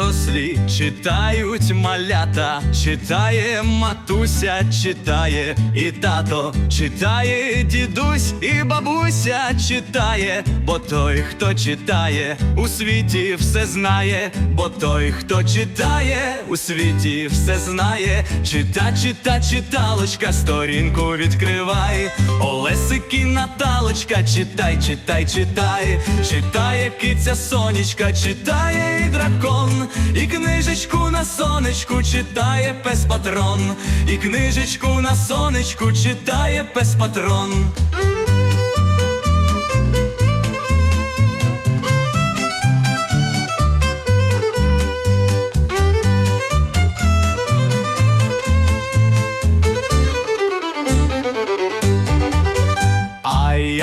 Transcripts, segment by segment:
Дорослі, читають малята, читає матуся, читає і тато, читає дідусь і бабуся читає, бо той, хто читає, у світі все знає, бо той, хто читає, у світі все знає. Чита, чита, читалочка, сторінку відкривай. Олесики Наталочка, читай, читай, читай, читає киця сонечка, читає і дракон, і книжечку на сонечку читає пес патрон, і книжечку на сонечку читає пес патрон.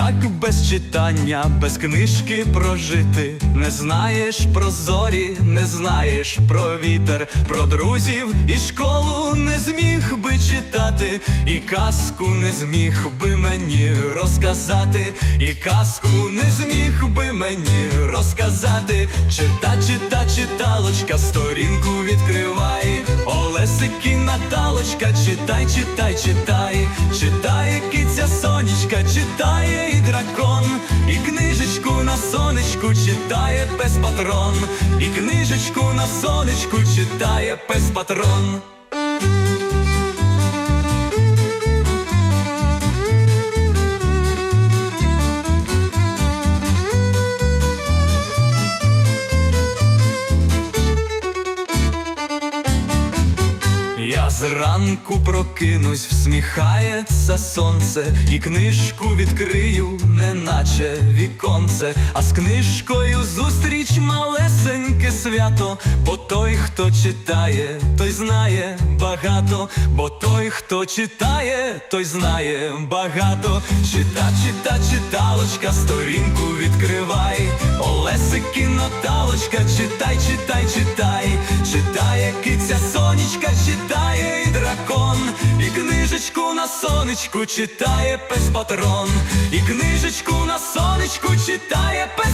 Як без читання, без книжки прожити? Не знаєш про зорі, не знаєш про вітер, про друзів і школу не зміг би читати, і казку не зміг би мені розказати, і казку не зміг би мені розказати. Чита, чита, читалочка, сторінку відкривай. Олесики Наталочка, читай, читай, читай, читає киця читає і дракон, і книжечку на сонечку читає пес патрон, і книжечку на сонечку читає пес патрон. Зранку прокинусь, всміхається сонце, і книжку відкрию, неначе віконце, а з книжкою зустріч малесеньке свято, бо той, хто читає, той знає багато, бо той, хто читає, той знає багато. Чита, чита, читалочка, сторінку відкривай. Олесики Наталочка, читай, читай, читай, читає киця сонечка, читає і і книжечку на сонечку читає пес патрон, і книжечку на сонечку читає пес